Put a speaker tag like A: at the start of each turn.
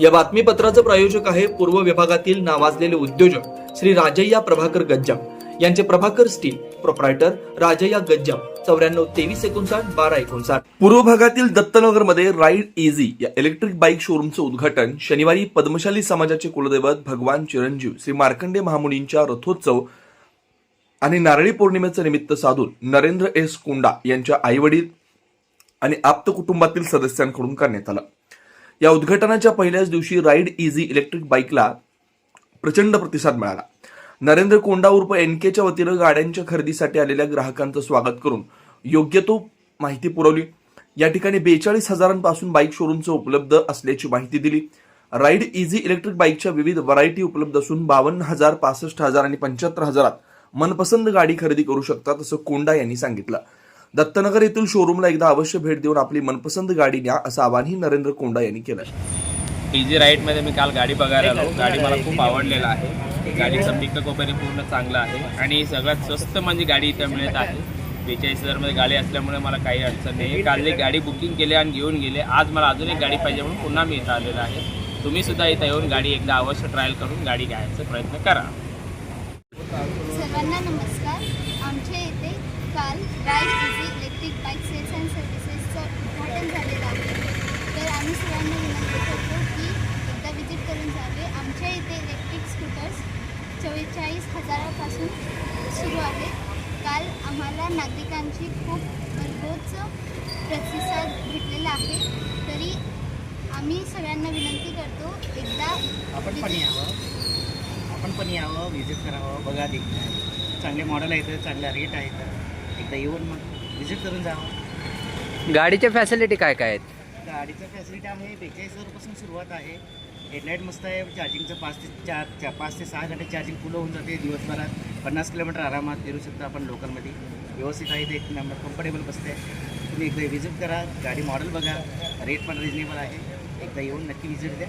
A: या बातमीपत्राचं प्रायोजक आहे पूर्व विभागातील नावाजलेले उद्योजक श्री राजय्या प्रभाकर गज्जाम. यांचे प्रभाकर स्टील प्रोप्रायटर राजय्या गज्जाम. चौऱ्याण्णव तेवीस एकोणसाठ बारा एकोणसाठ. पूर्व भागातील दत्तनगरमध्ये राईड इझी या इलेक्ट्रिक बाईक शोरूमचं उद्घाटन शनिवारी पद्मशाली समाजाचे कुलदैवत भगवान चिरंजीव श्री मार्कंडे महामुनींच्या रथोत्सव आणि नारळी पौर्णिमेचं निमित्त साधून नरेंद्र एस कोंडा यांच्या आईवडील आणि आप्त कुटुंबातील सदस्यांकडून करण्यात आलं. या उद्घाटनाच्या पहिल्याच दिवशी राईड इझी इलेक्ट्रिक बाईकला प्रचंड प्रतिसाद मिळाला. नरेंद्र कोंडा उर्फ एनकेच्या वतीनं गाड्यांच्या खरेदीसाठी आलेल्या ग्राहकांचं स्वागत करून योग्य तो माहिती पुरवली. या ठिकाणी बेचाळीस हजारांपासून बाईक शोरूमचं उपलब्ध असल्याची माहिती दिली. राईड इझी इलेक्ट्रिक बाईकच्या विविध व्हरायटी उपलब्ध असून बावन्न हजार पासष्ट हजार आणि पंच्याहत्तर हजारात मनपसंद गाडी खरेदी करू शकतात असं कोंडा यांनी सांगितलं. दत्तनगर येथील शोरूमला एकदा अवश्य भेट देऊन आपली मनपसंत गाडी न्या असं आवाहनही नरेंद्र कोंडा यांनी केलं
B: इझी राईडमध्ये मी काल गाडी बघायला आलो. गाडी मला खूप आवडलेलं आहे. गाडीचं पिकअप वगैरे पूर्ण चांगलं आहे. आणि सगळ्यात स्वस्त म्हणजे गाडी इथं मिळत आहे. बेचाळीस हजारमध्ये गाडी असल्यामुळे मला काही अडचण नाही. काल एक गाडी बुकिंग केली आणि घेऊन गेले. आज मला अजून एक गाडी पाहिजे म्हणून पुन्हा मी इथं आलेलो आहे. तुम्ही सुद्धा इथं येऊन गाडी एकदा अवश्य ट्रायल करून गाडी घ्यायचा प्रयत्न करा.
C: सर्वांना नमस्कार. आमच्या येथे काल ride easy electric bike sales and सर्व्हिसेसचं उद्घाटन झालेलं आहे. तर आम्ही सर्वांना विनंती करतो की एकदा विजिट करून जावे. आमच्या इथे इलेक्ट्रिक स्कूटर्स चव्वेचाळीस हजारापासून सुरू आहेत. काल आम्हाला नागरिकांची खूप भरघोस प्रतिसाद भेटलेला आहे. तरी आम्ही सगळ्यांना विनंती करतो एकदा
D: आपण पण यावं. आपण पण यावं व्हिजिट करावं बघा देखील चांगले मॉडेल आहेत चांगल्या रेट आहेत. एकदा येऊन मग व्हिजिट करून जावं.
E: गाडीच्या फॅसिलिटी काय काय आहेत?
D: गाडीचं फॅसिलिटी आहे बेचाळीस हजारपासून सुरुवात आहे. हेडलाईट मस्त आहे चार्जिंगचं पाच ते चार चा पाच ते सहा घंटे चार्जिंग फुलं होऊन जाते दिवसभरात. पन्नास किलोमीटर आरामात फिरू शकता आपण लोकलमध्ये. व्यवस्थित आहे ते एक नंबर कम्फर्टेबल बसते तुम्ही एकदा व्हिजिट करा गाडी मॉडेल बघा रेट पण रिजनेबल आहे. एकदा येऊन नक्की व्हिजिट द्या.